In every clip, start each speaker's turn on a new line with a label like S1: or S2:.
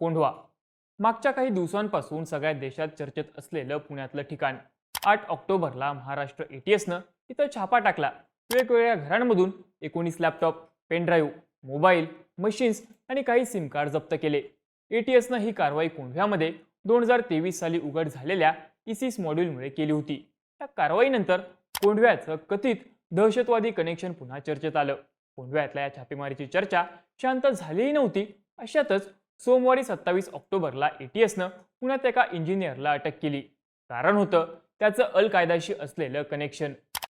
S1: कोंढवा. मागच्या काही दिवसांपासून सगळ्या देशात चर्चेत असलेलं पुण्यातलं ठिकाण. आठ ऑक्टोबरला महाराष्ट्र एटीएसनं इथं छापा टाकला. वेगवेगळ्या घरांमधून एकोणीस लॅपटॉप पेनड्राईव्ह मोबाईल मशीन्स आणि काही सिम कार्ड जप्त केले. एटीएसनं ही कारवाई कोंढव्यामध्ये दोन हजार तेवीस साली उघड झालेल्या इसिस मॉड्यूलमुळे केली होती. या कारवाईनंतर कोंढव्याचं कथित दहशतवादी कनेक्शन पुन्हा चर्चेत आलं. कोंढव्यातल्या या छापेमारीची चर्चा शांत झालीही नव्हती. अशातच सोमवारी सत्तावीस ऑक्टोबरला ए टी एसनं पुण्यात एका इंजिनियरला अटक केली. कारण होतं त्याचं अल कायदाशी असलेलं कनेक्शन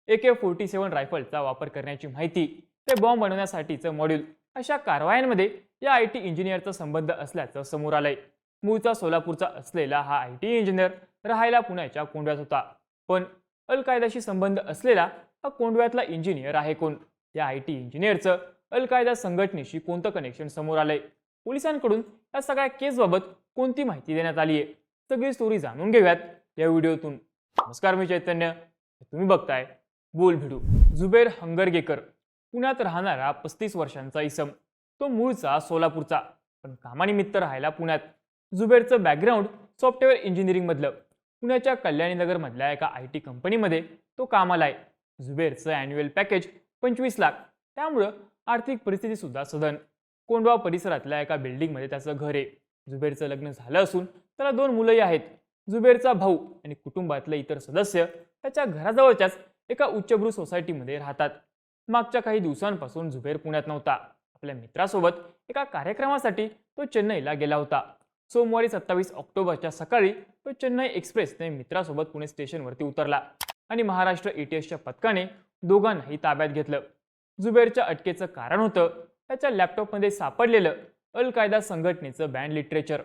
S1: ए के फोर्टी सेवन रायफलचा वापर करण्याची माहिती ते बॉम्ब बनवण्यासाठीचं मॉड्यूल अशा कारवायांमध्ये या आय टी इंजिनियरचा संबंध असल्याचं समोर आलंय. मूळचा सोलापूरचा असलेला हा आय टी इंजिनियर राहायला पुण्याच्या कोंडव्यात होता. पण अल कायदाशी संबंध असलेला हा कोंडव्यातला इंजिनियर आहे कोण? या आय टी इंजिनियरचं अल कायदा संघटनेशी कोणतं कनेक्शन समोर आलंय? पोलिसांकडून या सगळ्या केसबाबत कोणती माहिती देण्यात आली आहे सगळी स्टोरी जाणून घेऊयात या व्हिडिओतून. नमस्कार मी चैतन्य. तुम्ही बघताय बोल भिडू. जुबेर हंगरगेकर पुण्यात राहणारा पस्तीस वर्षांचा इसम. तो मूळचा सोलापूरचा पण कामानिमित्त राहायला पुण्यात. जुबेरचं बॅकग्राऊंड सॉफ्टवेअर इंजिनिअरिंगमधलं पुण्याच्या कल्याणीनगरमधल्या एका आय टी कंपनीमध्ये तो कामाला आहे जुबेरचं अॅन्युअल पॅकेज पंचवीस लाख. त्यामुळं आर्थिक परिस्थितीसुद्धा सदन सधन. कोंडवा परिसरातल्या एका बिल्डिंगमध्ये त्याचं घर आहे. जुबेरचं लग्न झालं असून त्याला दोन मुलंही आहेत. जुबेरचा भाऊ आणि कुटुंबातले इतर सदस्य त्याच्या घराजवळच्याच एका उच्चभ्रू सोसायटीमध्ये राहतात. मागच्या काही दिवसांपासून जुबेर पुण्यात नव्हता. आपल्या मित्रासोबत एका कार्यक्रमासाठी तो चेन्नईला गेला होता. सोमवारी सत्तावीस ऑक्टोबरच्या सकाळी तो चेन्नई एक्सप्रेसने मित्रासोबत पुणे स्टेशनवरती उतरला आणि महाराष्ट्र एटीएसच्या पथकाने दोघांनाही ताब्यात घेतलं. जुबेरच्या अटकेचं कारण होतं त्याच्या लॅपटॉपमध्ये सापडलेलं अल कायदा संघटनेचं बँड लिटरेचर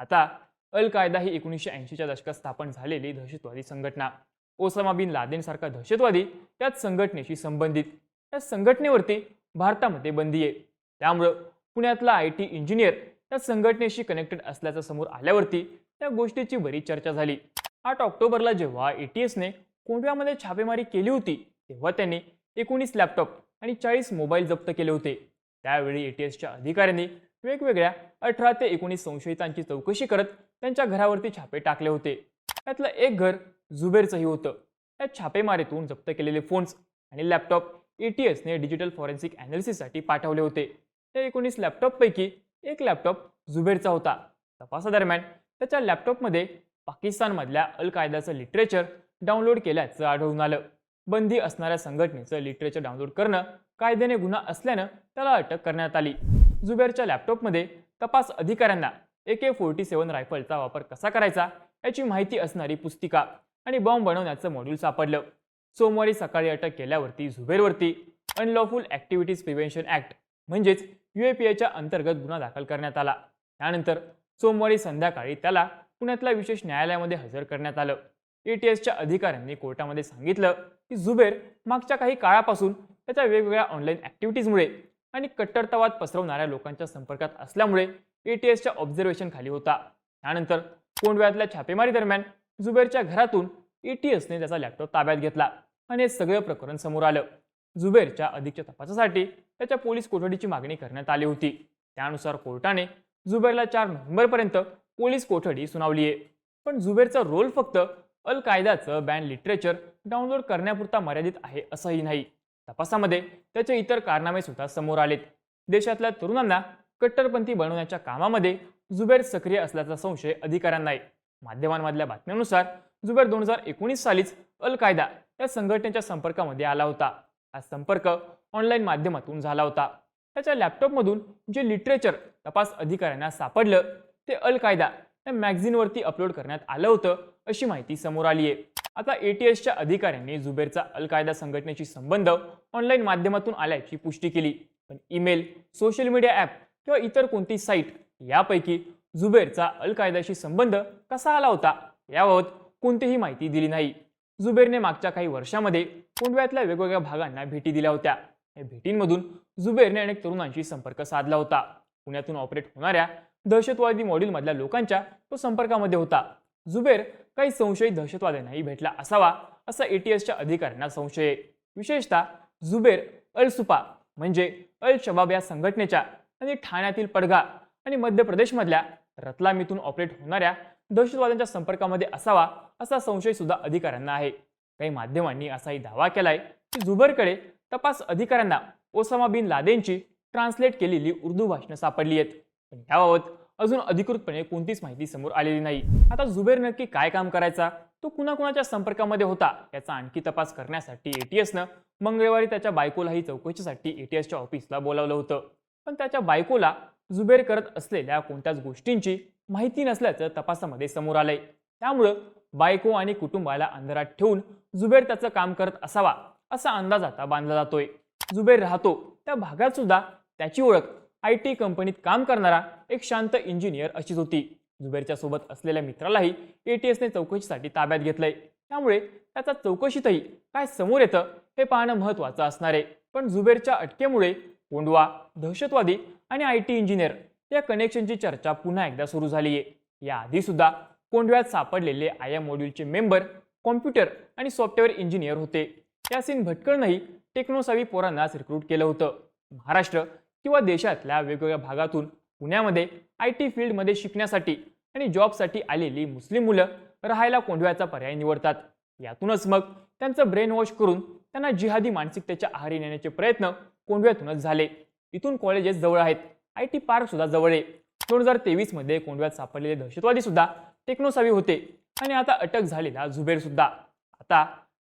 S1: आता अल कायदा ही एकोणीसशे ऐंशीच्या दशकात स्थापन झालेली दहशतवादी संघटना. ओसामा बिन लादेनसारखा दहशतवादी त्याच संघटनेशी संबंधित. या संघटनेवरती भारतामध्ये बंदी आहे. त्यामुळं पुण्यातला आय टी इंजिनियर त्या संघटनेशी कनेक्टेड असल्याचं समोर आल्यावरती त्या गोष्टीची बरीच चर्चा झाली. आठ ऑक्टोबरला जेव्हा ए टी एसने कोंडव्यामध्ये छापेमारी केली होती तेव्हा त्यांनी एकोणीस लॅपटॉप आणि चाळीस मोबाईल जप्त केले होते. त्यावेळी एटीएसच्या अधिकाऱ्यांनी वेगवेगळ्या अठरा ते एकोणीस संशयितांची चौकशी करत त्यांच्या घरावरती छापे टाकले होते. त्यातलं एक घर जुबेरचंही होतं. त्या छापेमारीतून जप्त केलेले फोन्स आणि लॅपटॉप एटीएसने डिजिटल फॉरेन्सिक अनालिसिससाठी पाठवले होते. त्या एकोणीस लॅपटॉपपैकी एक लॅपटॉप जुबेरचा होता. तपासादरम्यान त्याच्या लॅपटॉपमध्ये पाकिस्तानमधल्या अल कायदाचं लिटरेचर डाउनलोड केल्याचं आढळून आलं. बंदी असणाऱ्या संघटनेचं लिटरेचर डाउनलोड करणं कायद्याने गुन्हा असल्यानं त्याला अटक करण्यात आली. जुबेरच्या लॅपटॉपमध्ये तपास अधिकाऱ्यांना ए के फोर्टी सेवन रायफलचा वापर कसा करायचा याची माहिती असणारी पुस्तिका आणि बॉम्ब बनवण्याचं मॉड्यूल सापडलं. सोमवारी सकाळी अटक केल्यावरती झुबेरवरती अनलॉफुल ॲक्टिव्हिटीज प्रिव्हेन्शन ॲक्ट म्हणजेच यू एच्या अंतर्गत गुन्हा दाखल करण्यात आला. त्यानंतर सोमवारी संध्याकाळी त्याला पुण्यातल्या विशेष न्यायालयामध्ये हजर करण्यात आलं. एटीएसच्या अधिकाऱ्यांनी कोर्टामध्ये सांगितलं की जुबेर मागच्या काही काळापासून त्याच्या वेगवेगळ्या ऑनलाईन ॲक्टिव्हिटीजमुळे आणि कट्टरतावाद पसरवणाऱ्या लोकांच्या संपर्कात असल्यामुळे एटीएसच्या ऑब्झर्वेशन खाली होता. त्यानंतर कोंडव्यातल्या छापेमारी दरम्यान जुबेरच्या घरातून एटीएसने त्याचा लॅपटॉप ताब्यात घेतला आणि हे सगळं प्रकरण समोर आलं. जुबेरच्या अधिकच्या तपासासाठी त्याच्या पोलीस कोठडीची मागणी करण्यात आली होती. त्यानुसार कोर्टाने जुबेरला चार नोव्हेंबरपर्यंत पोलीस कोठडी सुनावली आहे पण जुबेरचा रोल फक्त अल कायदाचं बँड लिटरेचर डाउनलोड करण्यापुरता मर्यादित आहे असंही नाही. तपासामध्ये त्याचे इतर कारनामे सुद्धा समोर आलेत. देशातल्या तरुणांना कट्टरपंथी बनवण्याच्या कामामध्ये जुबेर सक्रिय असल्याचा संशय अधिकाऱ्यांना आहे माध्यमांमधल्या बातम्यांनुसार जुबेर दोन हजार एकोणीस सालीच अल कायदा या संघटनेच्या संपर्कामध्ये आला होता. हा संपर्क ऑनलाईन माध्यमातून झाला होता. त्याच्या लॅपटॉपमधून जे लिटरेचर तपास अधिकाऱ्यांना सापडलं ते अल कायदा या मॅगझिनवरती अपलोड करण्यात आलं होतं अशी माहिती समोर आली आहे आता एटीएसच्या अधिकाऱ्यांनी जुबेरचा अल कायदा संघटनेशी संबंध ऑनलाईन माध्यमातून आल्याची पुष्टी केली. पण ईमेल सोशल मीडिया ॲप किंवा इतर कोणती साईट यापैकी जुबेरचा अल कायदाशी संबंध कसा आला होता याबाबत कोणतीही माहिती दिली नाही. जुबेरने मागच्या काही वर्षामध्ये कोंडव्यातल्या वेगवेगळ्या भागांना भेटी दिल्या होत्या. या भेटींमधून जुबेरने अनेक तरुणांशी संपर्क साधला होता. पुण्यातून ऑपरेट होणाऱ्या दहशतवादी मॉड्यूलमधल्या लोकांच्या तो संपर्कामध्ये होता. जुबेर काही संशयित दहशतवाद्यांनाही भेटला असावा असा एटीएसच्या अधिकाऱ्यांना संशय. आहे विशेषतः जुबेर अल सुपा म्हणजे अल शबाब या संघटनेच्या आणि ठाण्यातील पडगा आणि मध्य प्रदेशमधल्या रतलामीतून ऑपरेट होणाऱ्या दहशतवाद्यांच्या संपर्कामध्ये असावा असा संशय सुद्धा अधिकाऱ्यांना आहे. काही माध्यमांनी असाही दावा केलाय की जुबेरकडे तपास अधिकाऱ्यांना ओसामा बिन लादेनची ट्रान्सलेट केलेली उर्दू भाषणं सापडली आहेत. पण याबाबत अजून अधिकृतपणे कोणतीच माहिती समोर आलेली नाही. आता जुबेर नक्की काय काम करायचा? तो कुणाकुणाच्या संपर्कामध्ये होता? याचा आणखी तपास करण्यासाठी एटीएसनं मंगळवारी त्याच्या बायकोलाही चौकशीसाठी एटीएसच्या ऑफिसला बोलावलं होतं. पण त्याच्या बायकोला जुबेर करत असलेल्या कोणत्याच गोष्टींची माहिती नसल्याचं तपासामध्ये समोर आलंय. त्यामुळं बायको आणि कुटुंबाला अंधारात ठेवून जुबेर त्याचं काम करत असावा असा अंदाज आता बांधला जातोय. जुबेर राहतो. त्या भागात सुद्धा त्याची ओळख आय टी कंपनीत काम करणारा एक शांत इंजिनियर अशीच होती. जुबेरच्या सोबत असलेल्या मित्रालाही ए टी एसने चौकशीसाठी ताब्यात घेतलंय. त्यामुळे त्याचा चौकशीतही काय समोर येतं हे पाहणं महत्त्वाचं असणार आहे. पण जुबेरच्या अटकेमुळे कोंडवा दहशतवादी आणि आय टी इंजिनियर या कनेक्शनची चर्चा पुन्हा एकदा सुरू झाली आहे याआधी सुद्धा कोंडव्यात सापडलेले आय एम मॉड्यूलचे मेंबर कॉम्प्युटर आणि सॉफ्टवेअर इंजिनियर होते. यासीन भटकळनंही टेक्नोसावी पोरांनाच रिक्रूट केलं होतं. महाराष्ट्र किंवा देशातल्या वेगवेगळ्या भागातून पुण्यामध्ये आय टी फील्डमध्ये शिकण्यासाठी आणि जॉबसाठी आलेली मुस्लिम मुलं राहायला कोंढव्याचा पर्याय निवडतात. यातूनच मग त्यांचं ब्रेन वॉश करून त्यांना जिहादी मानसिकतेच्या आहारी नेण्याचे प्रयत्न कोंढव्यातूनच झाले. इथून कॉलेजेस जवळ आहेत. आय टी पार्क सुद्धा जवळ आहे दोन हजार तेवीसमध्ये कोंढव्यात सापडलेले दहशतवादी सुद्धा टेक्नोसावी होते आणि आता अटक झालेला झुबेर सुद्धा. आता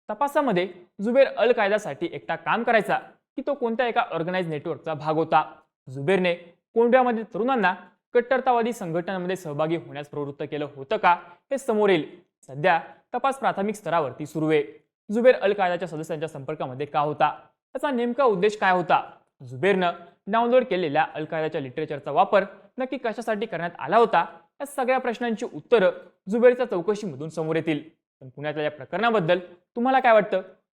S1: तपासामध्ये झुबेर अल कायदासाठी एकटा काम करायचा. की तो कोणत्या एका ऑर्गनाईज नेटवर्कचा भाग होता? जुबेरने कोंढव्यामध्ये तरुणांना कट्टरतावादी संघटनांमध्ये सहभागी होण्यास प्रवृत्त केलं होतं का? हे समोर येईल. सध्या तपास प्राथमिक स्तरावरती सुरू आहे. जुबेर अल कायदाच्या सदस्यांच्या संपर्कामध्ये का होता? त्याचा नेमका उद्देश काय होता? जुबेरनं डाउनलोड केलेल्या अल कायदाच्या लिटरेचरचा वापर नक्की कशासाठी करण्यात आला होता? या सगळ्या प्रश्नांची उत्तरं जुबेरच्या चौकशीमधून समोर येतील. पण पुण्यातल्या या प्रकरणाबद्दल तुम्हाला काय वाटतं?